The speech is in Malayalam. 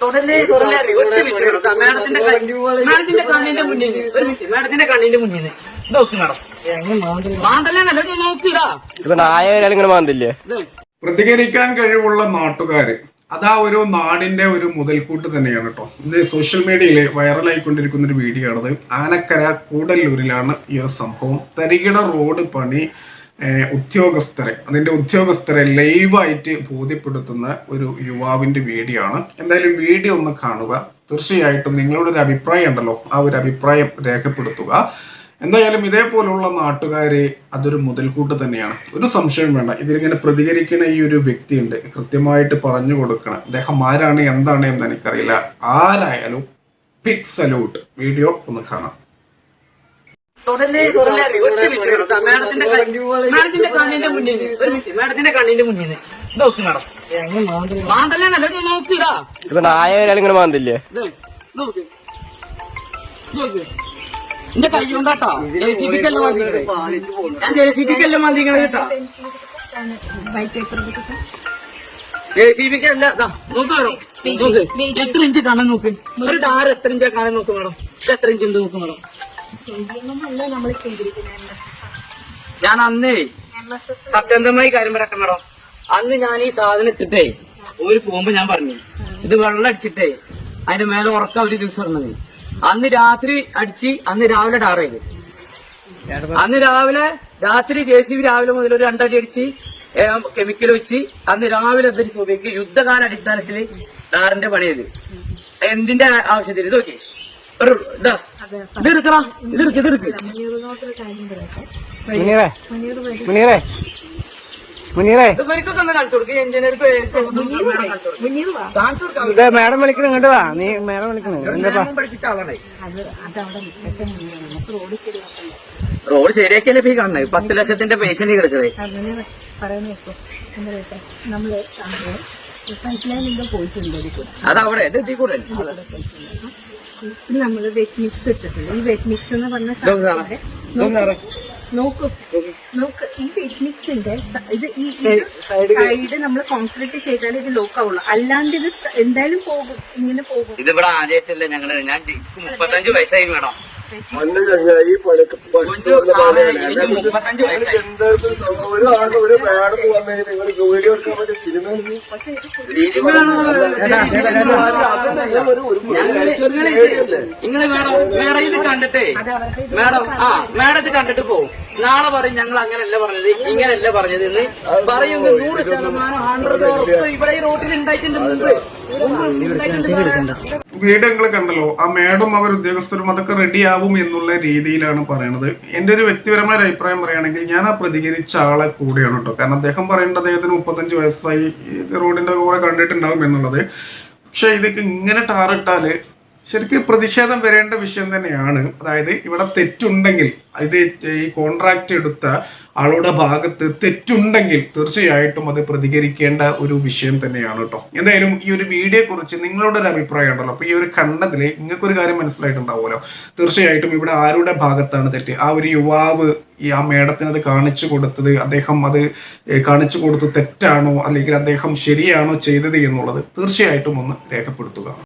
തുടലേ തുടലേ അറിയോ? ഒറ്റ മിനിറ്റ്. ദാ മാഡത്തിന്റെ മാഡത്തിന്റെ കണ്ണിന്റെ മുന്നിൽ ഒരു മിനിറ്റ് മാഡത്തിന്റെ കണ്ണിന്റെ മുന്നിൽ നോക്കി ഇത് മാഡം. മാന്തല്ലാണല്ലോ ഇത് നോക്കിതാ ഇപ്പൊ നായ വരാൻ ഇങ്ങനെ മാന്തില്ലേ? ഇത്. പ്രതികരിക്കാൻ കഴിവുള്ള നാട്ടുകാര്. അതാ ഒരു നാടിന്റെ ഒരു മുതൽക്കൂട്ട് തന്നെയാണ് കേട്ടോ. ഇന്ന് സോഷ്യൽ മീഡിയയിൽ വൈറലായിക്കൊണ്ടിരിക്കുന്ന ഒരു വീഡിയോ ആണത്. ആനക്കര കൂടല്ലൂരിലാണ് ഈ ഒരു സംഭവം. തരികിട റോഡ് പണി ഉദ്യോഗസ്ഥരെ അതിന്റെ ഉദ്യോഗസ്ഥരെ ലൈവായിട്ട് ബോധ്യപ്പെടുത്തുന്ന ഒരു യുവാവിന്റെ വീഡിയോ ആണ് എന്തായാലും വീഡിയോ ഒന്ന് കാണുക. തീർച്ചയായിട്ടും നിങ്ങളുടെ ഒരു അഭിപ്രായം ഉണ്ടല്ലോ. ആ ഒരു അഭിപ്രായം രേഖപ്പെടുത്തുക. എന്തായാലും ഇതേപോലുള്ള നാട്ടുകാരെ അതൊരു മുതൽക്കൂട്ട് തന്നെയാണ്. ഒരു സംശയം വേണ്ട. ഇതിലിങ്ങനെ പ്രതികരിക്കുന്ന ഈ ഒരു വ്യക്തിയുണ്ട്. കൃത്യമായിട്ട് പറഞ്ഞു കൊടുക്കണം. അദ്ദേഹം ആരാണ് എന്താണ് എന്ന് എനിക്കറിയില്ല. ആരായാലും പിക് സല്യൂട്ട് വീഡിയോ ഒന്ന് കാണാം. തുടലേ തുടലേ? ഒറ്റ മിനിറ്റ് കേട്ടോ. മാഡത്തിന്റെ മാഡത്തിന്റെ കണ്ണിന്റെ മുന്നിൽ ഒരു മിനിറ്റ് മാഡത്തിന്റെ കണ്ണിന്റെ മുന്നിൽ നോക്ക് മാഡം. മാന്തല്ലാണല്ലോ ഇത് ഇതാ. ഇപ്പൊ നായ വരാൻ ഇങ്ങനെ മാന്തില്ലേ? ഇത് നോക്ക്. നോക്ക്. എന്റെ കൈ കൊണ്ടാട്ടോ ജെ സി ബിക്കല്ല മാന്തിക്കണേ ഞാൻ ജെ സി ബിക്കല്ല മാന്തിക്കണേ കേട്ടോ. ജെ സി ബിക്കല്ല നോക്ക് എത്ര ഇഞ്ച് കാണാൻ നോക്ക്. ഒരു ടാർ എത്ര ഇഞ്ചാ കാണാൻ നോക്ക് മാഡം. എത്ര ഇഞ്ച് ഉണ്ട് നോക്ക് മേഡം. ഞാൻ അന്നേ സത്യന്തമായി കാര്യം പറയട്ടെ മേഡം. അന്ന് ഞാൻ ഈ സാധനം ഇട്ടിട്ടേ ഒരു പോകുമ്പോ ഞാൻ പറഞ്ഞു ഇത് വെള്ളം അടിച്ചിട്ടേ അതിന്റെ മേലെ ഉറക്കം ഒരു ദിവസം പറഞ്ഞത് അന്ന് രാത്രി അടിച്ച് അന്ന് രാവിലെ ടാർ അന്ന് രാവിലെ രാത്രി ജെ സി ബി രാവിലെ മുതൽ ഒരു രണ്ടടി അടിച്ച് കെമിക്കൽ വെച്ച് അന്ന് രാവിലെ എന്തൊരു സുബിക്ക് യുദ്ധകാല അടിസ്ഥാനത്തിൽ ടാറിന്റെ പണി ചെയ്ത് എന്തിന്റെ ആവശ്യത്തിന്? ഇത് നോക്കി ഒരു ഇതാ. ഇത് എടുക്കടാ ഇത് എടുക്ക് ഇത് എടുക്ക് മുനീറേ മുനീറേ മുനീറേ ഇത് മേഡം വിളിക്കണ ഇങ്ങോട്ട് വാ നീ മേഡം വിളിക്കണ എന്താ റോഡ് ശരിയാക്കിയല്ലേ ഇപ്പൊ ഈ കാണുന്നത് പത്ത് ലക്ഷത്തിന്റെ പേഷ്യന്റ് കിടക്കുന്നത് അങ്ങനെ പറയുന്നേക്കോ എന്താ പറയട്ടെ നമ്മൾ പോയിട്ടുണ്ട് ഇതിൽ കൂടെ. അത് അവിടെ ഇത് ഇതിൽ കൂടെ. ഇത് നമ്മൾ വെറ്റ് മിക്സ് ഇട്ടിട്ടുണ്ട്. ഈ വെറ്റ് മിക്സ് എന്ന് പറഞ്ഞ കാണാം. നോക്കൂ. നോക്ക്. ഈ വെറ്റ് മിക്സിന്റെ ഇത് ഈ സൈഡ് നമ്മൾ കോൺക്രീറ്റ് ചെയ്താൽ ഇത് ലോക്ക് ആവുള്ളൂ. അല്ലാണ്ട് ഇത് എന്തായാലും പോകും. ഇങ്ങനെ പോകും. ഇത് ഇവിടെ ആദ്യമായിട്ടല്ല ഞങ്ങൾ. ഞാൻ മുപ്പത്തഞ്ച് വയസ്സായി വേണം മണ്ണ് ചങ്ങായി വയസ്സായി. എന്തായിരുന്നു സംഭവം? ഒരു ആണ്ട് ഒരു മാഡം വന്നു നിങ്ങൾ വീഡിയോ എടുക്കാൻ പറ്റിയ സിനിമ നിങ്ങൾ മേഡം മേഡം ഇത് കണ്ടിട്ടേ. മേഡം ആ മേഡം ഇത് കണ്ടിട്ട് പോവും നാളെ പറയും ഞങ്ങൾ അങ്ങനല്ല പറഞ്ഞത് ഇങ്ങനല്ല പറഞ്ഞത് എന്ന് പറയുന്നത് നൂറ് ശതമാനം ഹൺഡ്രഡ് ഇവിടെ ഈ റോട്ടിൽ ഉണ്ടായിട്ടുണ്ട്. മുമ്പ് മുമ്പ് ഉണ്ടായിട്ടുണ്ട് വീഡിയോ നിങ്ങൾ കണ്ടല്ലോ ആ മേഡം അവർ ഉദ്യോഗസ്ഥരും അതൊക്കെ റെഡിയാവും എന്നുള്ള രീതിയിലാണ് പറയണത്. എന്റെ ഒരു വ്യക്തിപരമായ ഒരു അഭിപ്രായം പറയുകയാണെങ്കിൽ ഞാൻ ആ പ്രതികരിച്ച ആളെ കൂടെയാണ് കേട്ടോ. കാരണം അദ്ദേഹം പറയേണ്ടത് അദ്ദേഹത്തിന് മുപ്പത്തഞ്ച് വയസ്സായി റോഡിന്റെ കൂടെ കണ്ടിട്ടുണ്ടാവും എന്നുള്ളത്. പക്ഷെ ഇതൊക്കെ ഇങ്ങനെ ടാറിട്ടാൽ ശരിക്കും പ്രതിഷേധം വരേണ്ട വിഷയം തന്നെയാണ്. അതായത് ഇവിടെ തെറ്റുണ്ടെങ്കിൽ ഇത് ഈ കോൺട്രാക്ട് എടുത്ത ആളുടെ ഭാഗത്ത് തെറ്റുണ്ടെങ്കിൽ തീർച്ചയായിട്ടും അത് പ്രതികരിക്കേണ്ട ഒരു വിഷയം തന്നെയാണ് കേട്ടോ എന്തായാലും ഈ ഒരു വീഡിയോ കുറിച്ച് നിങ്ങളുടെ ഒരു അഭിപ്രായം ഉണ്ടല്ലോ. അപ്പൊ ഈ ഒരു കണ്ടതിൽ നിങ്ങൾക്ക് ഒരു കാര്യം മനസ്സിലായിട്ടുണ്ടാവുമല്ലോ. തീർച്ചയായിട്ടും ഇവിടെ ആരുടെ ഭാഗത്താണ് തെറ്റ്? ആ ഒരു യുവാവ് ഈ ആ മേഡത്തിന് അത് കാണിച്ചു കൊടുത്തത് അദ്ദേഹം അത് കാണിച്ചു കൊടുത്തത് തെറ്റാണോ? അല്ലെങ്കിൽ അദ്ദേഹം ശരിയാണോ ചെയ്തത് എന്നുള്ളത് തീർച്ചയായിട്ടും ഒന്ന് രേഖപ്പെടുത്തുക.